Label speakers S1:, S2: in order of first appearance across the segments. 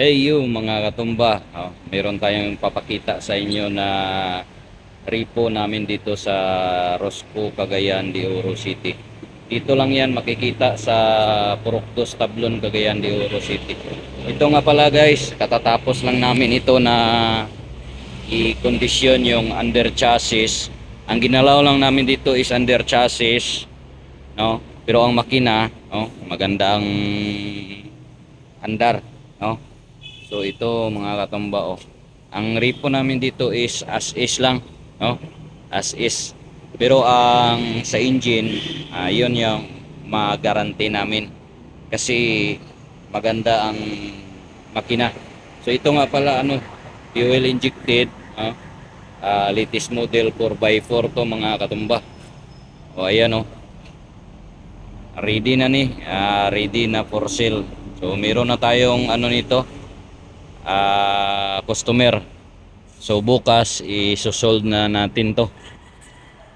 S1: Hey you mga katumba, oh, meron tayong papakita sa inyo na repo namin dito sa Rosco, Cagayan de Oro City. Dito lang yan makikita sa Puroktos, Tablon, Cagayan de Oro City. Ito nga pala guys, katatapos lang namin ito na i-condition yung under chassis. Ang ginalaw lang namin dito is under chassis, no? Pero ang makina, no, maganda ang andar, no? So ito mga katumba oh. Ang repo namin dito is as is lang, no? As is. Pero ang sa engine, ah, yun yung ma-guarantee namin. Kasi maganda ang makina. So ito nga pala ano, fuel injected, no? Ah, latest model 4x4 to mga katumba. O ayan oh. Ready na ni, ah, ready na for sale. So meron na tayong ano nito, ah customer. So bukas i-sold na natin to.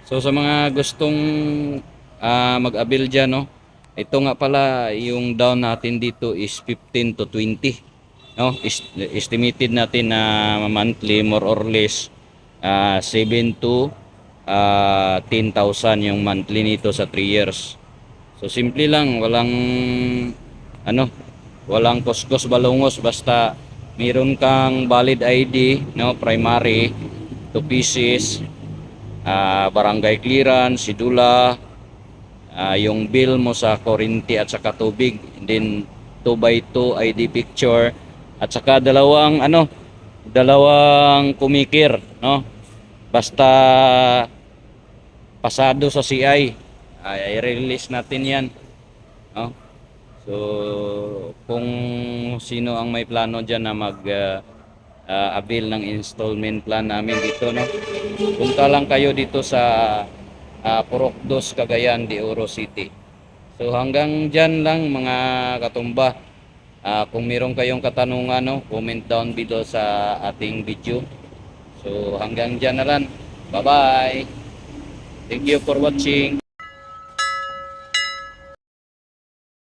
S1: So sa mga gustong ah, mag-avail dyan, no? Ito nga pala yung down natin dito is 15 to 20. No? Is- estimated natin na monthly more or less ah 7 to ah 10,000 yung monthly nito sa 3 years. So simple lang, walang ano, walang kuskus balungos basta meron kang valid ID, no, primary, two pieces, ah, barangay clearance, sidula, ah, yung bill mo sa kuryente at saka tubig, and then 2 by 2 ID picture at saka dalawang ano, dalawang kumikir, no? Basta pasado sa CI, ay i-release natin 'yan. No? So, kung sino ang may plano dyan na mag uh, uh, avail ng installment plan namin dito, no? Punta lang kayo dito sa uh, Purok 2, Cagayan de Oro City. So, hanggang dyan lang mga katumba. Ah, kung meron kayong katanungan, no, comment down below sa ating video. So, hanggang dyan na lang. Bye-bye! Thank you for watching.